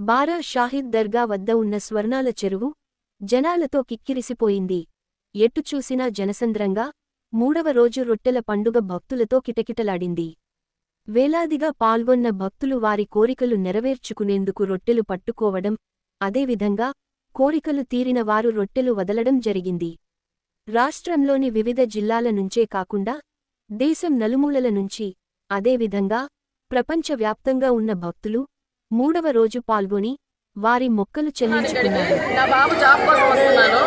బారా షాహిద్ దర్గా వద్ద ఉన్న స్వర్ణాల చెరువు జనాలతో కిక్కిరిసిపోయింది. ఎటు చూసినా జనసంద్రంగా మూడవ రోజు రొట్టెల పండుగ భక్తులతో కిటకిటలాడింది. వేలాదిగా పాల్గొన్న భక్తులు వారి కోరికలు నెరవేర్చుకునేందుకు రొట్టెలు పట్టుకోవడం అదేవిధంగా కోరికలు తీరిన వారు రొట్టెలు వదలడం జరిగింది. రాష్ట్రంలోని వివిధ జిల్లాల నుంచే కాకుండా దేశం నలుమూలల నుంచి అదేవిధంగా ప్రపంచవ్యాప్తంగా ఉన్న భక్తులు మూడవ రోజు పాల్గొని వారి మొక్కలు చెల్లించుకున్నారు. నా బాబు జాబ్ కోసం వస్తున్నాను.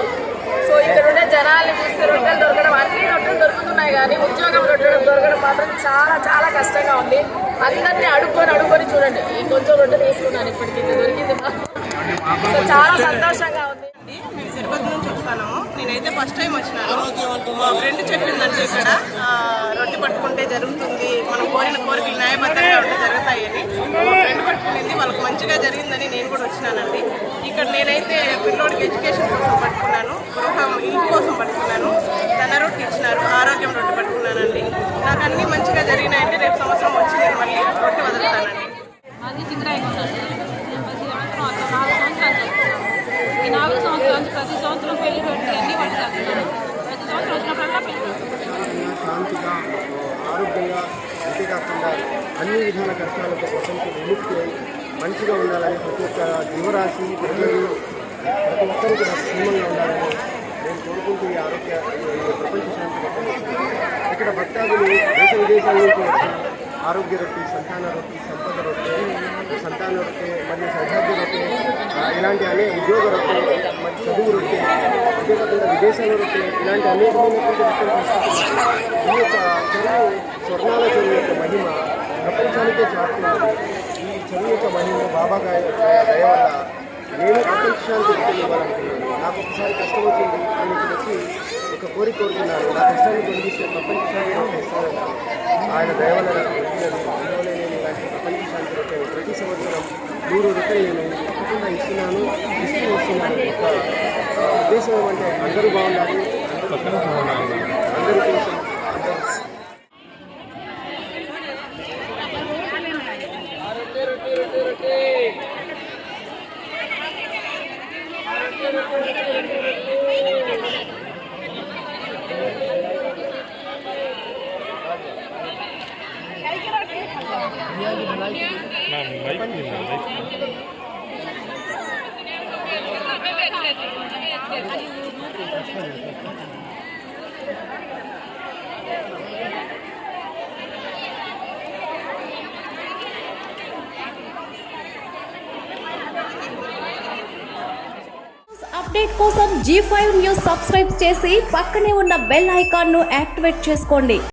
సో ఇక్కడ ఉండే జనాల్ని చూస్తే రొట్టెలు దొరకడం అన్ని రొట్టెలు దొరుకుతున్నాయి కానీ ఉద్యోగం రొట్టెలు దొరకడం మాత్రం చాలా చాలా కష్టంగా ఉంది. అందరినీ అడుక్కొని అడుక్కొని చూడండి. ఈ కొంచెం రొట్టె తీసుకున్నాను ఇప్పటికి. ఇది దొరికింది. సో చాలా సంతోషంగా ఉంది. మేము తిరుపతి నుంచి వస్తాను నేనైతే ఫస్ట్ టైం వచ్చినాను ఫ్రెండ్ చెప్పిందంటే ఇక్కడ రొట్టె పట్టుకుంటే జరుగుతుంది. మనం కోరిన కోరికలు న్యాయబద్ధంగా ఉంటే జరుగుతాయని మా ఫ్రెండ్ పట్టుకునింది వాళ్ళకి మంచిగా జరిగిందని నేను కూడా వచ్చినానండి. ఇక్కడ నేనైతే పిల్లోడికి ఎడ్యుకేషన్ కోసం పట్టుకున్నాను. గృహం ఇల్లు కోసం పట్టుకున్నాను. తన రొట్టె ఇచ్చినారు ఆరోగ్యం రొట్టె పట్టుకున్నానండి నాకు అన్ని మంచిగా జరిగినాయంటే రేపు సంవత్సరం వచ్చి నేను మళ్ళీ రొట్టె వదులుతానండి అది సింగరాయి ఉందండి ప్రతి సంవత్సరం అట్లా నాలుగు సంవత్సరాలు చేస్తున్నాను ఈ నాలుగు సంవత్సరాల నుంచి ప్రతి సంవత్సరం పెళ్ళి పెట్టి అన్ని పట్టుకెళ్తున్నాను ప్రతి సంవత్సరం వచ్చినప్పుడల్లా పెళ్ళి పెట్టుకుంటాను. శాంతిగా ఆరోగ్యంగా అంతేకాకుండా అన్ని విధాన కష్టాలతో ప్రపంచం విముక్తి అయి మంచిగా ఉండాలని ప్రతి ఒక్క జీవరాశి ప్రజలు ప్రతి ఒక్కరూ కూడా క్షేమంగా ఉండాలని నేను కోరుకుంటూ ఈ ఆరోగ్య ప్రపంచ శాంతి ఇక్కడ భక్తాదులు దేశ విదేశాల నుంచి వచ్చిన ఆరోగ్య రొట్టి సంతాన రొట్టి సంపద రొట్టె సంతాన రొట్టె మరియు సౌభాగ్య రొట్టె ఇలాంటి అనే ఉద్యోగ రొట్టె మరియు చదువు రొట్టె ఉద్యోగ విదేశాల ఇలాంటి అనేకమైనటువంటి ఈ యొక్క చెరువు స్వర్ణాల చెరువు యొక్క మహిమ ప్రపంచానికే చాటుతుంది. ఈ చెరువు యొక్క మహిమ బాబా గారి దయ వల్ల నేను ప్రపంచానికి శాంతి నాకు ఒకసారి కష్టం వచ్చింది. నేను ఇక్కడ వచ్చి ఒక కోరిక కోరుకున్నాను. నా కష్టాన్ని తొలగిస్తే ప్రపంచానికి శాంతి రొట్టె ఆయన దయ వల్ల నాకు దొరికినది అందువల్ల నేను ఇలాంటి ప్రపంచానికి ప్రతి సంవత్సరం నూరు రూపాయలు నేను ఉద్దేశం ఏమంటే అందరూ బాగుండాలి అందరూ కోసం అందరూ Update కోసం జీ ఫైవ్ న్యూస్ సబ్స్క్రైబ్ చేసి పక్కనే ఉన్న బెల్ ఐకాన్ను యాక్టివేట్ చేసుకోండి.